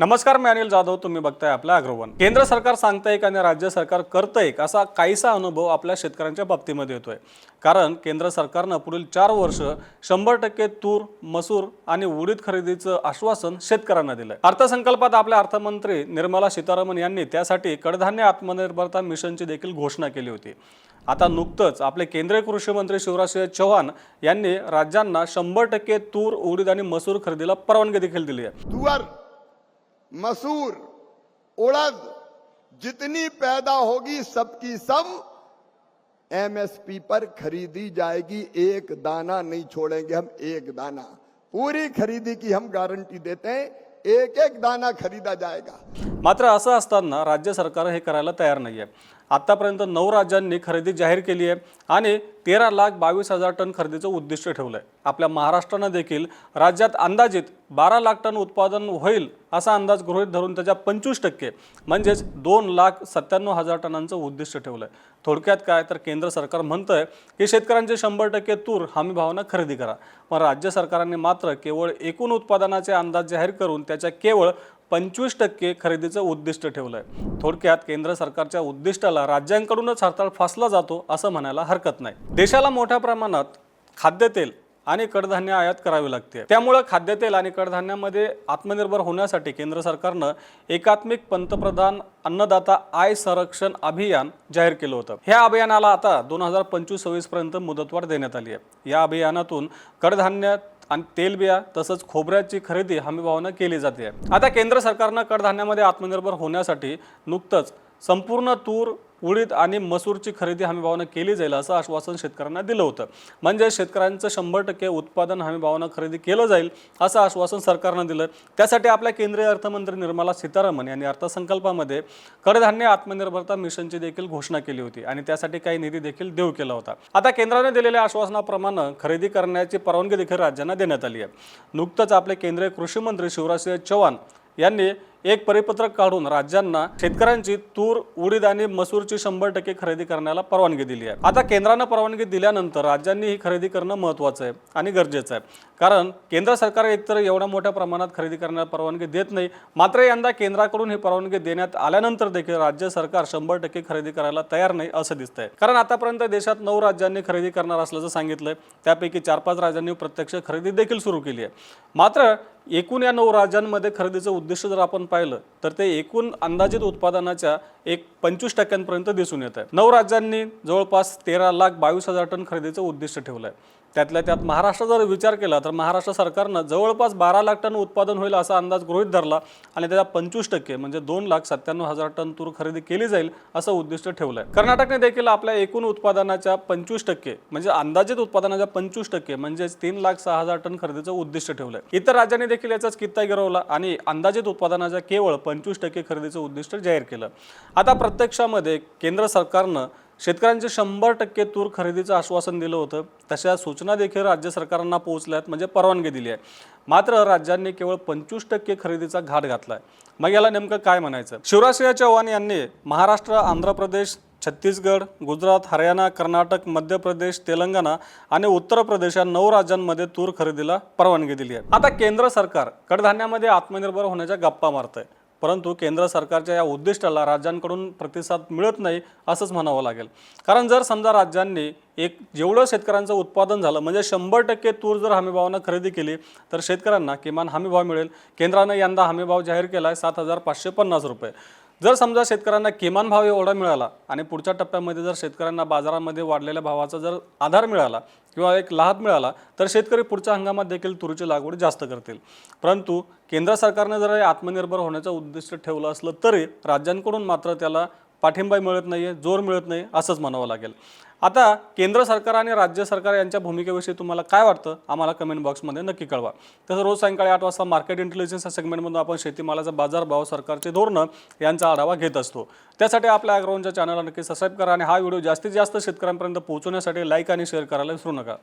नमस्कार मी अनिल जाधव तुम्ही बघताय आपल्या अग्रवन. केंद्र सरकार सांगतंय का आणि राज्य सरकार करतंय असा काहीसा अनुभव आपल्या शेतकऱ्यांच्या बाबतीमध्ये येतोय. कारण केंद्र सरकारनं पुढील चार वर्ष शंभर टक्के तूर मसूर आणि उडीद खरेदीचं आश्वासन शेतकऱ्यांना दिलंय. अर्थसंकल्पात आपल्या अर्थमंत्री निर्मला सीतारामन यांनी त्यासाठी कडधान्य आत्मनिर्भरता मिशनची देखील घोषणा केली होती. आता नुकतंच आपले केंद्रीय कृषी मंत्री शिवराजसिंह चौहान यांनी राज्यांना शंभर टक्के तूर उडीद आणि मसूर खरेदीला परवानगी देखील दिली आहे. मसूर उड़द जितनी पैदा होगी सबकी सब एमएसपी पर खरीदी जाएगी। एक दाना नहीं छोड़ेंगे हम एक दाना। पूरी खरीदी की हम गारंटी देते हैं एक एक दाना खरीदा जाएगा। मात्र असं असताना राज्य सरकार हे करायला तयार नाही आहे आत्तापर्यंत नऊ राज्यांनी खरेदी जाहीर केली आहे आणि तेरा लाख बावीस हजार टन खरेदीचं उद्दिष्ट ठेवलं आहे आपल्या महाराष्ट्रानं देखील राज्यात अंदाजित बारा लाख टन उत्पादन होईल असा अंदाज गृहीत धरून त्याच्या पंचवीस टक्के म्हणजेच दोन लाख सत्त्याण्णव हजार टनांचं उद्दिष्ट ठेवलं आहे थोडक्यात काय तर केंद्र सरकार म्हणतं आहे की शेतकऱ्यांचे शंभर टक्के तूर हमी भावना खरेदी करा. पण राज्य सरकारांनी मात्र केवळ एकूण उत्पादनाचे अंदाज जाहीर करून त्याच्या केवळ पंचवीस टक्के खरेदीचं उद्दिष्ट ठेवलं आहे थोडक्यात केंद्र सरकारच्या उद्दिष्टाला राज्यांकडूनच हरताळ फासला जातो असं म्हणायला हरकत नाही. देशाला मोठ्या प्रमाणात खाद्यतेल आणि कडधान्य आयात करावी लागते. त्यामुळं खाद्यतेल आणि कडधान्यामध्ये आत्मनिर्भर होण्यासाठी केंद्र सरकारनं एकात्मिक पंतप्रधान अन्नदाता आय संरक्षण अभियान जाहीर केलं होतं. ह्या अभियानाला आता दोन हजार पंचवीस सव्वीस पर्यंत मुदतवाढ देण्यात आली आहे. या अभियानातून कडधान्य आणि तेलबिया तसंच खोबऱ्याची खरेदी हमीभावानं केली जाते. आता केंद्र सरकारनं कडधान्यामध्ये आत्मनिर्भर होण्यासाठी नुकतंच संपूर्ण तूर उडीद आणि मसूरची खरेदी हमीभावानं केली जाईल असं आश्वासन शेतकऱ्यांना दिलं होतं. म्हणजे शेतकऱ्यांचं शंभर टक्के उत्पादन हमीभावानं खरेदी केलं जाईल असं आश्वासन सरकारनं दिलं. त्यासाठी आपल्या केंद्रीय अर्थमंत्री निर्मला सीतारामन यांनी अर्थसंकल्पामध्ये कडधान्य आत्मनिर्भरता मिशनची देखील घोषणा केली होती आणि त्यासाठी काही निधी देखील देऊ केला होता. आता केंद्राने दिलेल्या आश्वासनाप्रमाणे खरेदी करण्याची परवानगी देखील राज्यांना देण्यात आली आहे. नुकतंच आपले केंद्रीय कृषी मंत्री शिवराजसिंह चौहान यांनी एक परिपत्रक काढून राज्यांना शेतकऱ्यांची तूर उडीद आणि मसूरची शंभर टक्के खरेदी करण्याला परवानगी दिली आहे. आता केंद्रानं परवानगी दिल्यानंतर राज्यांनी ही खरेदी करणं महत्त्वाचं आहे आणि गरजेचं आहे. कारण केंद्र सरकार एकतर एवढ्या मोठ्या प्रमाणात खरेदी करण्याला परवानगी देत नाही मात्र यंदा केंद्राकडून ही परवानगी देण्यात आल्यानंतर देखील राज्य सरकार शंभर टक्के खरेदी करायला तयार नाही असं दिसतंय. कारण आतापर्यंत देशात नऊ राज्यांनी खरेदी करणार असल्याचं सांगितलंय. त्यापैकी चार पाच राज्यांनी प्रत्यक्ष खरेदी देखील सुरू केली आहे. मात्र एकूण या नऊ राज्यांमध्ये खरेदीचं उद्दिष्ट जर आपण पाहिलं तर ते एकूण अंदाजित उत्पादनाच्या एक पंचवीस टक्क्यांपर्यंत दिसून येत आहे. नऊ राज्यांनी जवळपास तेरा लाख बावीस हजार टन खरेदीचं उद्दिष्ट ठेवलं आहे त्यातल्या त्यात महाराष्ट्र जर विचार केला तर महाराष्ट्र सरकारनं जवळपास बारा लाख टन उत्पादन होईल असा अंदाज गृहित धरला आणि त्याचा पंचवीस टक्के म्हणजे दोन लाख सत्त्याण्णव हजार टन तूर खरेदी केली जाईल असं उद्दिष्ट ठेवलं आहे कर्नाटकने देखील आपल्या एकूण उत्पादनाच्या पंचवीस टक्के म्हणजे अंदाजित उत्पादनाच्या पंचवीस टक्के म्हणजेच तीन लाख सहा हजार टन खरेदीचं उद्दिष्ट ठेवलं आहे इतर राज्यांनी देखील याचाच कित्ता गिरवला आणि अंदाजित उत्पादनाच्या केवळ पंचवीस टक्के खरेदीचं उद्दिष्ट जाहीर केलं. आता प्रत्यक्षामध्ये केंद्र सरकारनं शेतकऱ्यांचे शंभर टक्के तूर खरेदीचं आश्वासन दिलं होतं. तशा सूचना देखील राज्य सरकारांना पोहोचल्यात म्हणजे परवानगी दिली आहे. मात्र राज्यांनी केवळ पंचवीस टक्के खरेदीचा घाट घातला आहे मग याला नेमकं काय म्हणायचं? शिवराजसिंह चौहान यांनी महाराष्ट्र आंध्र प्रदेश छत्तीसगड गुजरात हरियाणा कर्नाटक मध्य प्रदेश तेलंगणा आणि उत्तर प्रदेश या नऊ राज्यांमध्ये तूर खरेदीला परवानगी दिली आहे. आता केंद्र सरकार कडधान्यामध्ये आत्मनिर्भर होण्याच्या गप्पा मारतंय. परंतु केंद्र सरकारच्या या उद्दिष्टाला राज्यांकडून प्रतिसाद मिळत नाही असंच म्हणावं लागेल. कारण जर समजा राज्यांनी एक जेवढं शेतकऱ्यांचं उत्पादन झालं म्हणजे शंभर टक्के तूर जर हमीभावानं खरेदी केली तर शेतकऱ्यांना किमान हमीभाव मिळेल. केंद्रानं यंदा हमीभाव जाहीर केला आहे सात हजार पाचशे पन्नास रुपये. जर समजा शेतकऱ्यांना किमान भाव एवढा मिळाला आणि पुढच्या टप्प्यामध्ये जर शेतकऱ्यांना बाजारामध्ये वाढलेल्या भावाचा जर आधार मिळाला किंवा एक लाभ मिळाला तर शेतकरी पुढच्या हंगामात देखील तुरीची लागवड जास्त करतील. परंतु केंद्र सरकारने जर आत्मनिर्भर होण्याचं उद्दिष्ट ठेवलं असलं तरी राज्यांकडून मात्र त्याला पाठिंबा मिळत नाही आहे जोर मिळत नाही असंच म्हणावं लागेल. आता केंद्र सरकार आणि राज्य सरकार यांच्या भूमिकेविषयी तुम्हाला काय वाटतं? आम्हाला कमेंट बॉक्समध्ये नक्की कळवा. तसं रोज सायंकाळी आठ वाजता मार्केट इंटेलिजन्स या सेगमेंटमधून आपण शेतीमालाचा बाजारभाव सरकारचे धोरणं यांचा आढावा घेत असतो. त्यासाठी आपल्या अॅग्राऊंडच्या चॅनलला नक्की सबस्क्राईब करा आणि हा व्हिडिओ जास्तीत जास्त शेतकऱ्यांपर्यंत पोहोचवण्यासाठी लाईक आणि शेअर करायला विसरू नका.